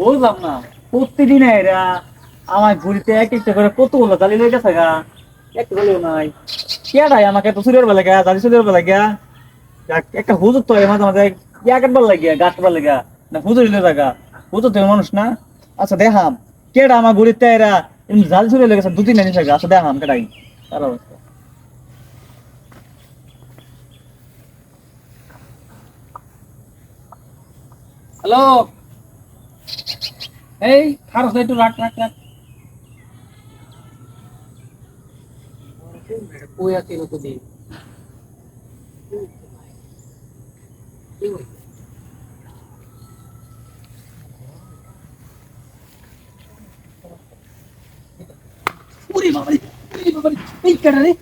বললাম না, প্রতিদিন এরা আমার ঘুরিতে এক একটা করে কতগুলো জালি লয়ে গেছে গা একটা জালিও নাই। আমাকে তো বেলা গা, জালি বেলা গা? একটা হুজুর তো মাঝে মাঝে ইয়া কাটবার না হুজুর হুজুর তো মানুষ না। আচ্ছা দেখাম, কেডা আমার ঘুরিতে এরা লেগেছে দু তিন দিন আচ্ছা দেখাম তার অবস্থা। হ্যালো? এই খারস একটু রাখ রাখ রাখ। কই আছে লোক দি উরি বাবারি উরি বাবারি এই কেডা রে?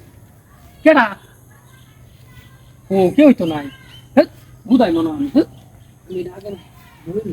কেডা? ও কেউ তো নাই। বুদাই মনে আমি এটা আগে ধরে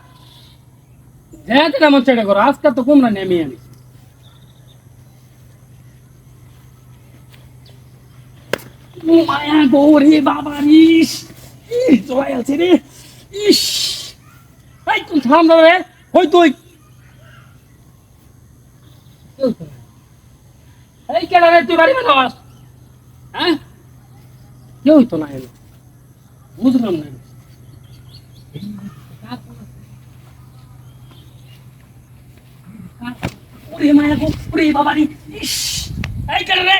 হা যেতে মন চেড়ে করো, আজকে তো কম না নেমে আমি মায়া গৌরে বাবা ইস জয় আছে রে, ইস। এই কোন থাম রে হই তুই। এই কেডা রে, তুই বাড়ি বানাস? হ্যাঁ? কেউ তো না বুঝলাম না। ওরে মায়া গো ওরে বাবা রে ইস এই কেন রে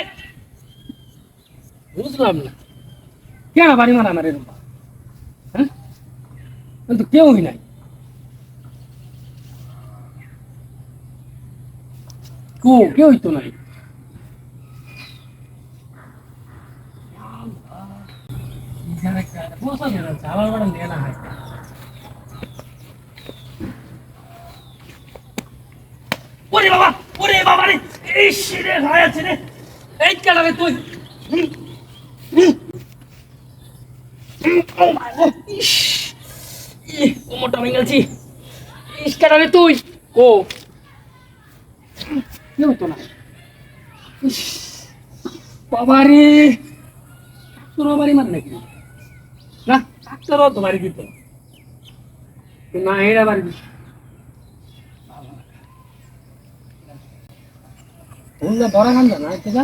বুঝলাম না কেন বাড়ি মারা মারে রুম্বা হ্যাঁ কিন্তু কেউই নাই কো কেউই তো নাই আমার বাড়ি নেনা হয় ওরে বাবা ওরে বাবা রে এই শিরে ভাই আছে রে। এই তুই। ও ইস, ইস তো না। ইস, বাবা রে। তোর বাড়ি মার নাকি না ডাক্তারও তো বাড়ি দিত। না এরা বাড়ি তোমরা বড় খান না এটা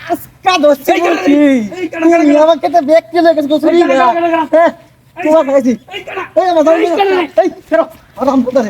আজকা দোস্ত কেডা, তুমি? আমাকে তো এই কেডা, কেডা, কেডা? হ্যাঁ তোমার খাইছি এই কেডা এই ফেরো আরাম করতে